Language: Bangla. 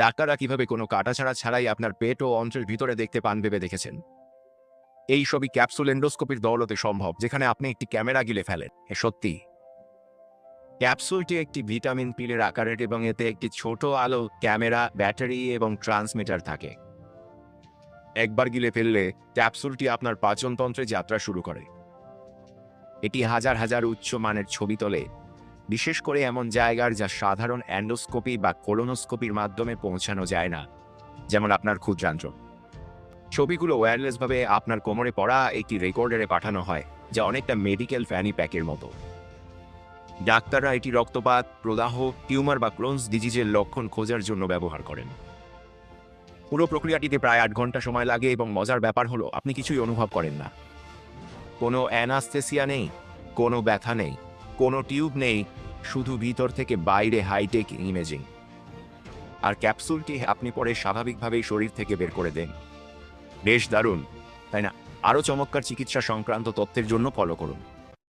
ডাক্তাররা কীভাবে কোনো কাটাছাড়া ছাড়াই আপনার পেট ও অন্ত্রের ভিতরে দেখতে পান ভেবে দেখেছেন? এই সবই ক্যাপসুল এন্ডোস্কোপির দৌলতে সম্ভব, যেখানে আপনি একটি ক্যামেরা গিলে ফেলেন। এ সত্যি। ক্যাপসুলটি একটি ভিটামিন পিলের আকারের এবং এতে একটি ছোট আলো, ক্যামেরা, ব্যাটারি এবং ট্রান্সমিটার থাকে। একবার গিলে ফেললে ক্যাপসুলটি আপনার পাচনতন্ত্রে যাত্রা শুরু করে। এটি হাজার হাজার উচ্চ মানের ছবি তোলে বিশেষ করে এমন জায়গার যা সাধারণ অ্যান্ডোস্কোপি বা কোলোনোস্কোপির মাধ্যমে পৌঁছানো যায় না, যেমন আপনার ক্ষুদ্রান্ত্র। ছবিগুলো ওয়্যারলেসভাবে আপনার কোমরে পড়া একটি রেকর্ডারে পাঠানো হয়, যা অনেকটা মেডিকেল ফ্যানি প্যাকের মতো। ডাক্তাররা এটি রক্তপাত, প্রদাহ, টিউমার বা ক্রোনস ডিজিজের লক্ষণ খোঁজার জন্য ব্যবহার করেন। পুরো প্রক্রিয়াটিতে প্রায় আট ঘণ্টা সময় লাগে এবং মজার ব্যাপার হলো, আপনি কিছুই অনুভব করেন না। কোনো অ্যানাস্থেসিয়া নেই, কোনো ব্যথা নেই। কোনো টিউব নেই, শুধু ভিতর থেকে বাইরে হাইটেক ইমেজিং। আর ক্যাপসুলটি আপনি পরে স্বাভাবিকভাবেই শরীর থেকে বের করে দেন। বেশ দারুণ, তাই না? আরও চমৎকার চিকিৎসা সংক্রান্ত তথ্যের জন্য ফলো করুন।